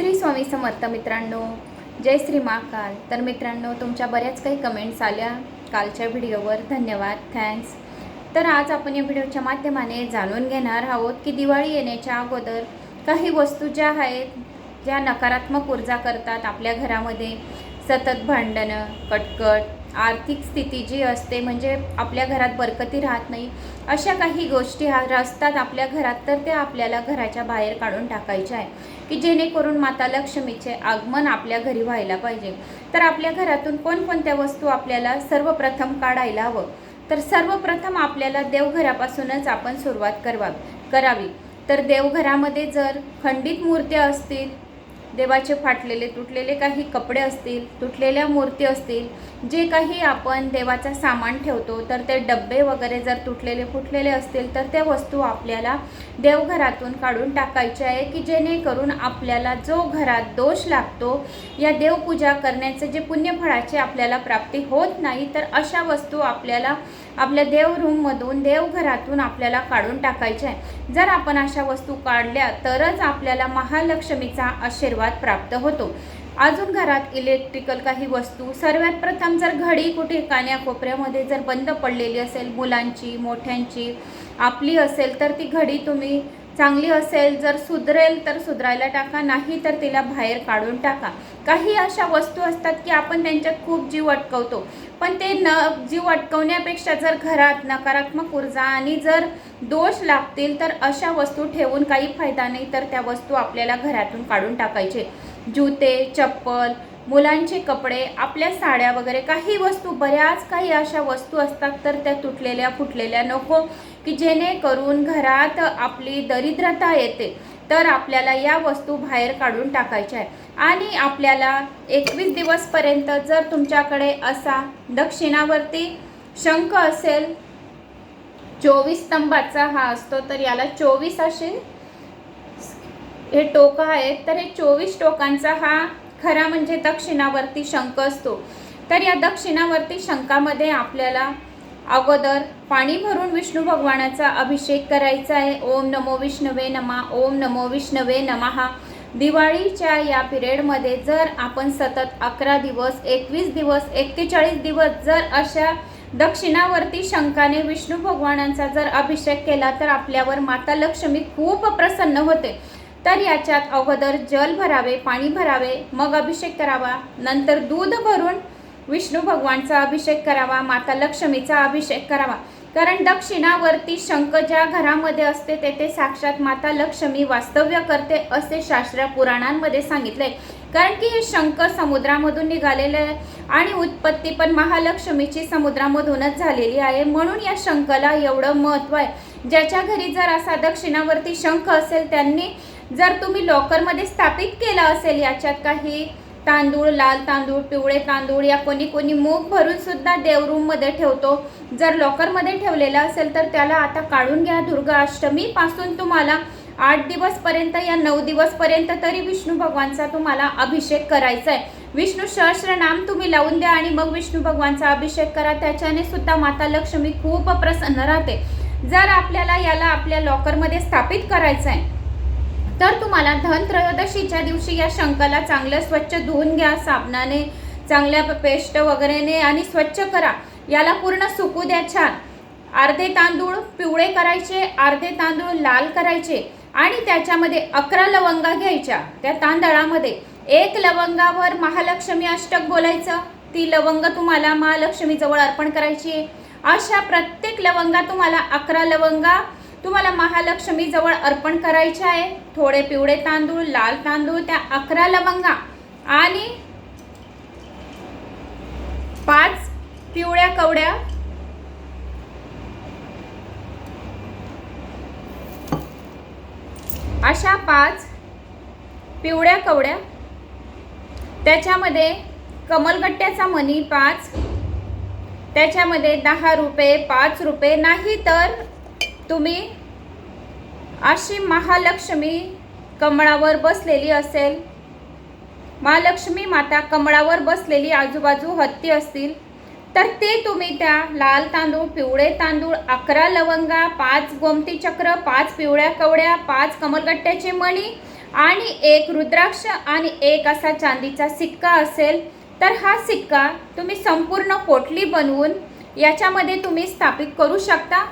श्री स्वामी समर्थ मित्रांनो जय श्री महाकाल. तर मित्रांनो तुमच्या बऱ्याच काही कमेंट्स आल्या कालच्या व्हिडिओवर. धन्यवाद. थँक्स तर आज आपण या व्हिडिओच्या माध्यमाने जाणून घेणार आहोत की दिवाळी येण्याच्या अगोदर काही वस्तू ज्या आहेत ज्या नकारात्मक ऊर्जा करतात आपल्या घरामध्ये सतत भांडणं कटकट आर्थिक स्थिती जी असते म्हणजे आपल्या घरात बरकती राहत नाही अशा काही गोष्टी हा असतात आपल्या घरात तर त्या आपल्याला घराच्या बाहेर काढून टाकायच्या आहे की जेणेकरून माता लक्ष्मीचे आगमन आपल्या घरी व्हायला पाहिजे. तर आपल्या घरातून कोणकोणत्या वस्तू आपल्याला सर्वप्रथम काढायला हवं? तर सर्वप्रथम आपल्याला देवघरापासूनच आपण सुरुवात करवा करावी. तर देवघरामध्ये जर खंडित मूर्त्या असतील देवाचे फाटलेले तुटलेले काही कपडे असतील तुटलेल्या मूर्ती असतील जे काही आपण देवाचा सामान ठेवतो तर ते डब्बे वगैरे जर तुटलेले फुटलेले असतील तर त्या वस्तू आपल्याला देवघरातून काढून टाकायच्या आहे की जेणेकरून आपल्याला जो घरात दोष लागतो या देवपूजा करण्याचे जे पुण्यफळाची आपल्याला प्राप्ती होत नाही तर अशा वस्तू आपल्याला आपल्या देवरूममधून देवघरातून आपल्याला काढून टाकायचे आहे. जर आपण अशा वस्तू काढल्या तरच आपल्याला महालक्ष्मीचा आशीर्वाद प्राप्त होतो. अजून घरात इलेक्ट्रिकल काही वस्तू सर्वात प्रथम जर घडी कुठे कान्याकोपऱ्यामध्ये जर बंद पडलेली असेल मुलांची मोठ्यांची आपली असेल तर ती घडी तुम्ही चांगली असेल जर सुधरेल तर सुधरायला टाका नाही तर तिला बाहेर काढून टाका. काही अशा वस्तू असतात की आपण त्यांच्यात खूप जीव अटकवतो. पण ते न जीव अटकवण्यापेक्षा जर घरात नकारात्मक ऊर्जा आणि जर दोष लागतील तर अशा वस्तू ठेवून काही फायदा नाही तर त्या वस्तू आपल्याला घरातून काढून टाकायचे. जुते चप्पल मुलांचे कपडे आपल्या साड्या वगैरे काही वस्तू बऱ्याच काही अशा वस्तू असतात तर त्या तुटलेल्या फुटलेल्या नको. की जेणेकरून घरात आपली दरिद्रता येते तर आपल्याला या वस्तू बाहेर काढून टाकायच्या आहे आणि आपल्याला एकवीस दिवसपर्यंत जर तुमच्याकडे असा दक्षिणावरती शंख असेल चोवीस स्तंभाचा हा असतो तर याला चोवीस असे हे टोकं आहेत तर हे चोवीस टोकांचा हा खरा म्हणजे दक्षिणावरती शंख असतो. तर या दक्षिणावरती शंखामध्ये आपल्याला अगोदर पाणी भरून विष्णू भगवानाचा अभिषेक करायचा आहे. ओम नमो विष्णवे नमा ओम नमो विष्णवे नमहा दिवाळीच्या या पिरियडमध्ये जर आपण सतत अकरा दिवस एकवीस दिवस एक्केचाळीस दिवस जर अशा दक्षिणावरती शंखाने विष्णू भगवानांचा जर अभिषेक केला तर आपल्यावर माता लक्ष्मी खूप प्रसन्न होते. तर याच्यात अगोदर जल भरावे पाणी भरावे मग अभिषेक करावा नंतर दूध भरून विष्णू भगवानचा अभिषेक करावा माता लक्ष्मीचा अभिषेक करावा. कारण दक्षिणावरती शंख ज्या घरामध्ये असते तेथे साक्षात माता लक्ष्मी वास्तव्य करते असे शास्त्र पुराणांमध्ये सांगितले. कारण की हे शंख समुद्रामधून निघालेले आहे आणि उत्पत्ती पण महालक्ष्मीची समुद्रामधूनच झालेली आहे. म्हणून या शंखला एवढं महत्त्व आहे. ज्याच्या घरी जर असा दक्षिणावरती शंख असेल त्यांनी जर तुम्ही लॉकरमध्ये स्थापित केला असेल याच्यात काही तांदूळ लाल तांदूळ पिवळे तांदूळ या कोणी कोणी मूग भरून सुद्धा देवरूममध्ये ठेवतो. जर लॉकरमध्ये ठेवलेला असेल तर त्याला आता काढून घ्या दुर्गा अष्टमीपासून तुम्हाला आठ दिवसपर्यंत या नऊ दिवसपर्यंत तरी विष्णू भगवानचा तुम्हाला अभिषेक करायचा आहे विष्णू सहस्र नाम तुम्ही लावून द्या आणि मग विष्णू भगवानचा अभिषेक करा. त्याच्याने सुद्धा माता लक्ष्मी खूप प्रसन्न राहते. जर आपल्याला याला आपल्या लॉकरमध्ये स्थापित करायचं आहे तर तुम्हाला धनत्रयोदशीच्या दिवशी या शंखाला चांगलं स्वच्छ धुवून घ्या साबणाने चांगल्या पेस्ट वगैरेने आणि स्वच्छ करा. याला पूर्ण सुकू द्या छान. अर्धे तांदूळ पिवळे करायचे अर्धे तांदूळ लाल करायचे आणि त्याच्यामध्ये अकरा लवंगा घ्यायच्या. त्या तांदळामध्ये एक लवंगावर महालक्ष्मी अष्टक बोलायचं. ती लवंग तुम्हाला महालक्ष्मीजवळ अर्पण करायची आहे. अशा प्रत्येक लवंगा तुम्हाला अकरा लवंगा तुम्हाला महालक्ष्मीजवळ अर्पण करायचे आहे. थोडे पिवळे तांदूळ लाल तांदूळ त्या अकरा लवंगा आणि पाच पिवळ्या कवड्या. अशा पाच पिवळ्या कवड्या. त्याच्यामध्ये कमलगट्ट्याचा मनी पाच. त्याच्यामध्ये दहा रुपये पाच रुपये. नाही तर तुम्ही अशी महालक्ष्मी कमळावर बसलेली असेल. महालक्ष्मी माता कमळावर बसलेली आजूबाजू हत्ती असतील. तर ते तुम्ही त्या लाल तांदूळ पिवळे तांदूळ अकरा लवंगा पाच गोमती चक्र पाच पिवळ्या कवड्या पाच कमलगट्ट्याचे मणी आणि एक रुद्राक्ष आणि एक असा चांदीचा सिक्का असेल तर हा सिक्का तुम्ही संपूर्ण पोटली बनवून याच्यामध्ये तुम्ही स्थापित करू शकता.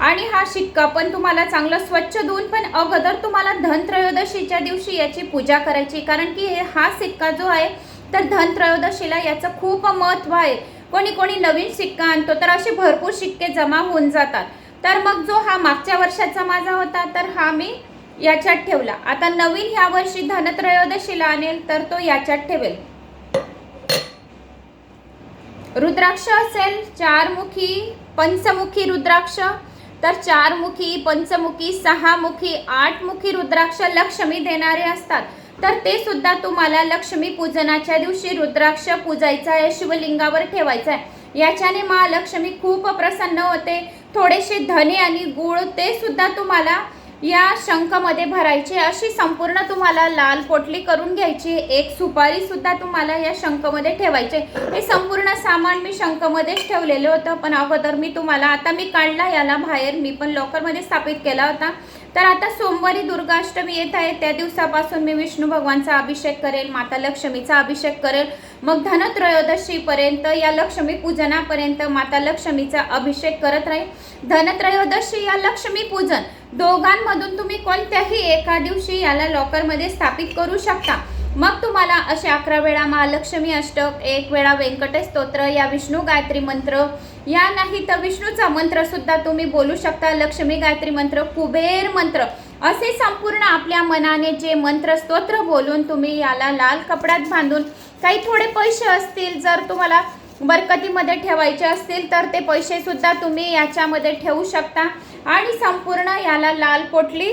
आणि हा शिक्का पण तुम्हाला चांगला स्वच्छ धुवून पण अगोदर तुम्हाला धनत्रयोदशीच्या दिवशी याची पूजा करायची कारण की हे- हा सिक्का जो आहे तर धनत्रयोदशीला याचं खूप महत्त्व आहे. कोणी कोणी नवीन सिक्का आणतो तर असे भरपूर शिक्के जमा होऊन जातात. तर मग जो हा मागच्या वर्षाचा माझा होता तर हा मी याच्यात ठेवला. आता नवीन ह्या वर्षी धनत्रयोदशीला आणेल तर तो याच्यात ठेवेल. रुद्राक्ष असेल चारमुखी पंचमुखी रुद्राक्ष तर चारमुखी पंचमुखी सहामुखी आठमुखी रुद्राक्ष लक्ष्मी देणारे असतात. तर ते सुद्धा तुम्हाला लक्ष्मी पूजनाच्या दिवशी रुद्राक्ष पूजायचा आहे शिवलिंगावर ठेवायचा आहे. याच्याने महालक्ष्मी खूप प्रसन्न होते. थोडेसे धने आणि गुळ ते सुद्धा तुम्हाला या शंखमध्ये भरायचे अशी संपूर्ण तुम्हाला लाल पोटली करून घ्यायची. एक सुपारी सुद्धा तुम्हाला या शंखमध्ये ठेवायचे. हे संपूर्ण सामान मी शंखमध्येच ठेवलेलं होतं पण अगोदर मी तुम्हाला आता मी काढला याला बाहेर. मी पण लॉकरमध्ये स्थापित केला होता. तर आता सोमवारी दुर्गाष्टमी येत आहे. त्या दिवसापासून मी विष्णू भगवानचा अभिषेक करेल माता लक्ष्मीचा अभिषेक करेल. मग धनत्रयोदशीपर्यंत या लक्ष्मी पूजनापर्यंत माता लक्ष्मीचा अभिषेक करत राहील. धनत्रयोदशी या लक्ष्मी पूजन दोघांमधून तुम्ही कोणत्याही एका दिवशी याला लॉकरमध्ये स्थापित करू शकता. मग तुम्हाला असे अकरा वेळा महालक्ष्मी अष्टक एक वेळा व्यंकटेश स्तोत्र या विष्णू गायत्री मंत्र या नाही तर विष्णूचा मंत्र सुद्धा तुम्ही बोलू शकता. लक्ष्मी गायत्री मंत्र कुबेर मंत्र. असे संपूर्ण आपल्या मनाने जे मंत्र स्तोत्र बोलून तुम्ही याला लाल कपड्यात बांधून काही थोडे पैसे असतील जर तुम्हाला बरकतीमध्ये ठेवायचे असतील तर ते पैसे सुद्धा तुम्ही याच्यामध्ये ठेवू शकता. आणि संपूर्ण याला लाल पोटली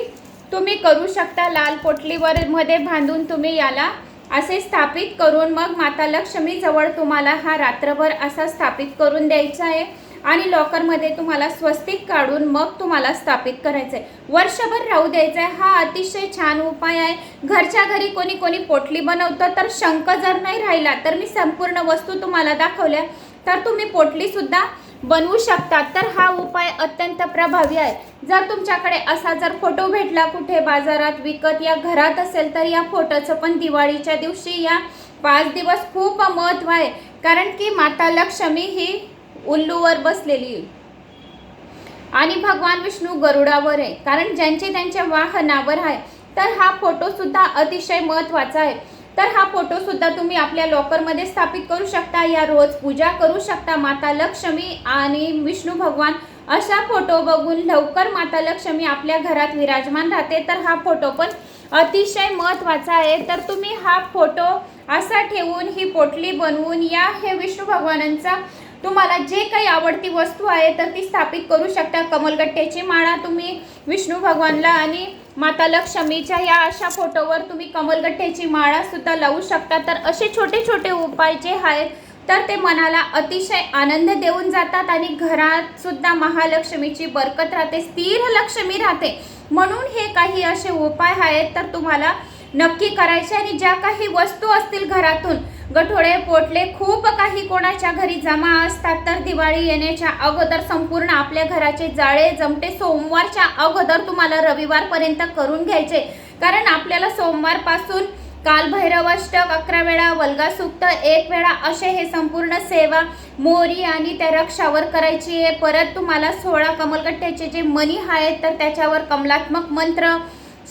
तुम्ही करू शकता. लाल पोटलीवर मध्ये बांधून तुम्ही याला असे स्थापित करून मग माता लक्ष्मीजवळ तुम्हाला हा रात्रभर असा स्थापित करून द्यायचा आहे. आणि लॉकरमध्ये तुम्हाला स्वस्तिक काढून मग तुम्हाला स्थापित करायचं आहे वर्षभर राहू द्यायचं आहे हा अतिशय छान उपाय आहे. घरच्या घरी कोणी कोणी पोटली बनवतं तर शंख जर नाही राहिला तर मी संपूर्ण वस्तू तुम्हाला दाखवल्या तर तुम्ही पोटलीसुद्धा बनवू शकता. तर हा उपाय अत्यंत प्रभावी आहे. जर तुमच्याकडे असा जर फोटो भेटला कुठे बाजारात विकत या घरात असेल तर या फोटोचं पण दिवाळीच्या दिवशी या पाच दिवस खूप महत्त्व आहे. कारण की माता लक्ष्मी ही उल्लूवर बसलेली. आणि भगवान विष्णू गरुडावर आहे. कारण ज्यांचे त्यांच्या वाहनावर आहे. तर हा फोटो सुद्धा अतिशय महत्त्वाचा आहे. तर हा फोटो सुद्धा तुम्ही आपल्या लॉकरमध्ये स्थापित करू शकता. या रोज पूजा करू शकता. माता लक्ष्मी आणि विष्णू भगवान अशा फोटो बघून लवकर माता लक्ष्मी आपल्या घरात विराजमान राहते. तर हा फोटो पण अतिशय महत्त्वाचा आहे. तर तुम्ही हा फोटो असा ठेवून ही पोटली बनवून या हे विष्णू भगवानांचा तुम्हाला जे काही आवडती वस्तू आहे तर ती स्थापित करू शकता. कमलगट्ट्याची माळा तुम्ही विष्णू भगवानला आणि माता लक्ष्मीच्या या अशा फोटोवर तुम्ही कमलगट्ट्याची माळा सुद्धा लावू शकता. तर असे छोटे छोटे उपाय जे आहेत तर ते मनाला अतिशय आनंद देऊन जातात आणि घरात सुद्धा महालक्ष्मीची बरकत राहते स्थिर लक्ष्मी राहते. म्हणून हे काही असे उपाय आहेत तर तुम्हाला नक्की करायचे आणि ज्या काही वस्तू असतील घरातून गठोडे पोटले खूप काही कोणाच्या घरी जमा असतात तर दिवाळी येण्याच्या अगोदर संपूर्ण आपल्या घराचे जाळे जमटे सोमवारच्या अगोदर तुम्हाला रविवारपर्यंत करून घ्यायचे. कारण आपल्याला सोमवारपासून कालभैरवाष्टक अकरा वेळा वल्गासुक्त एक वेळा असे हे संपूर्ण सेवा मोरी आणि त्या रक्षावर करायची आहे. परत तुम्हाला सोळा कमलगट्ट्याचे जे मणी आहेत तर त्याच्यावर कमलात्मक मंत्र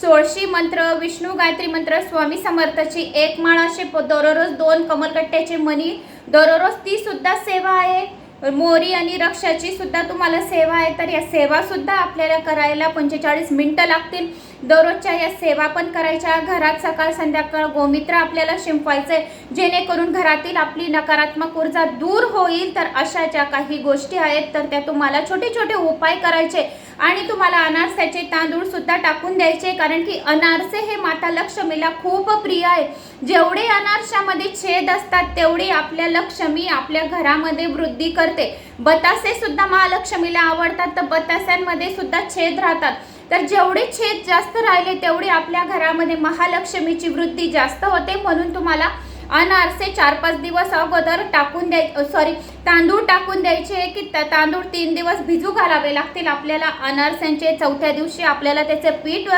सोळशी मंत्र विष्णू गायत्री मंत्र स्वामी समर्थाची एक माळ असे दररोज दोन कमलकट्ट्याचे मणी दररोज ती सुद्धा सेवा आहे. मोरी आणि रक्षाची सुद्धा तुम्हाला सेवा आहे. तर या सेवा सुद्धा आपल्याला करायला पंचेचाळीस मिनटं लागतील. दररोजच्या या सेवा पण करायच्या. घरात सकाळ संध्याकाळ गोमित्र आपल्याला शिंपवायचे जेणेकरून घरातील आपली नकारात्मक ऊर्जा दूर होईल. तर अशा ज्या काही गोष्टी आहेत तर त्या तुम्हाला छोटे छोटे उपाय करायचे. आणि तुम्हाला अनारसाचे तांदूळ सुद्धा टाकून द्यायचे कारण की अनारसे हे माता लक्ष्मीला खूप प्रिय आहे. जेवढे अनारशामध्ये छेद असतात तेवढी आपल्या लक्ष्मी आपल्या घरामध्ये वृद्धी करते. बतासे सुद्धा महालक्ष्मीला आवडतात तर बतास्यांमध्ये सुद्धा छेद राहतात. तर जेवढे छेद जास्त राहिले तेवढी आपल्या घरामध्ये महालक्ष्मीची वृद्धी जास्त होते म्हणून तुम्हाला अनारसे चार पाच दिवस अगोदर टाकून द्याय सॉरी तांदूळ टाकून द्यायचे की तांदूळ तीन दिवस भिजू घालावे लागतील. आपल्याला अनारस्यांचे चौथ्या दिवशी आपल्याला त्याचे पीठ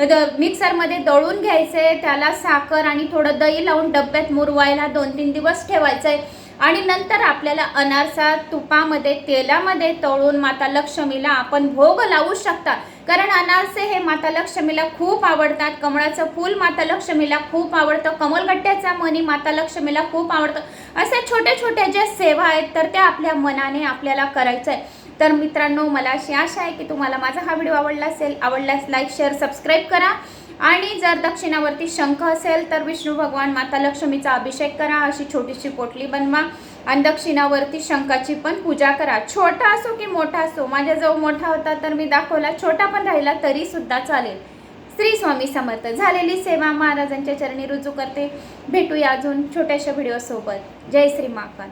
द- मिक्सरमध्ये दळून घ्यायचे. त्याला साखर आणि थोडं दही लावून डब्यात मुरवायला दोन तीन दिवस ठेवायचं आहे आणि नंतर आपल्याला अनारसा तुपामध्ये तेलामध्ये तळून माता लक्ष्मीला आपण भोग लावू शकता. कारण अनारसे हे माता लक्ष्मीला खूप आवडतात. कमळाचं फूल माता लक्ष्मीला खूप आवडतं. कमलगट्ट्याचा मनी माता लक्ष्मीला खूप आवडतं. असे छोटे छोटे ज्या सेवा आहेत तर त्या आपल्या मनाने आपल्याला करायचं आहे तर मित्रांनो मला अशी आशा आहे की तुम्हाला माझा हा व्हिडिओ आवडला असेल. आवडल्यास लाईक शेअर सबस्क्राईब करा. आणि जर दक्षिणावरती शंख असेल तर विष्णू भगवान माता लक्ष्मीचा अभिषेक करा अशी छोटीशी पोटली बनवा. आणि दक्षिणावरती शंखाची पण पूजा करा. छोटा असो की मोठा असो माझ्याजवळ मोठा होता तर मी दाखवला छोटा पण राहिला तरी सुद्धा चालेल. श्री स्वामी समर्थ झालेली सेवा महाराजांच्या चरणी रुजू करते. भेटूया अजून छोट्याशा व्हिडिओसोबत जय श्री महाकाल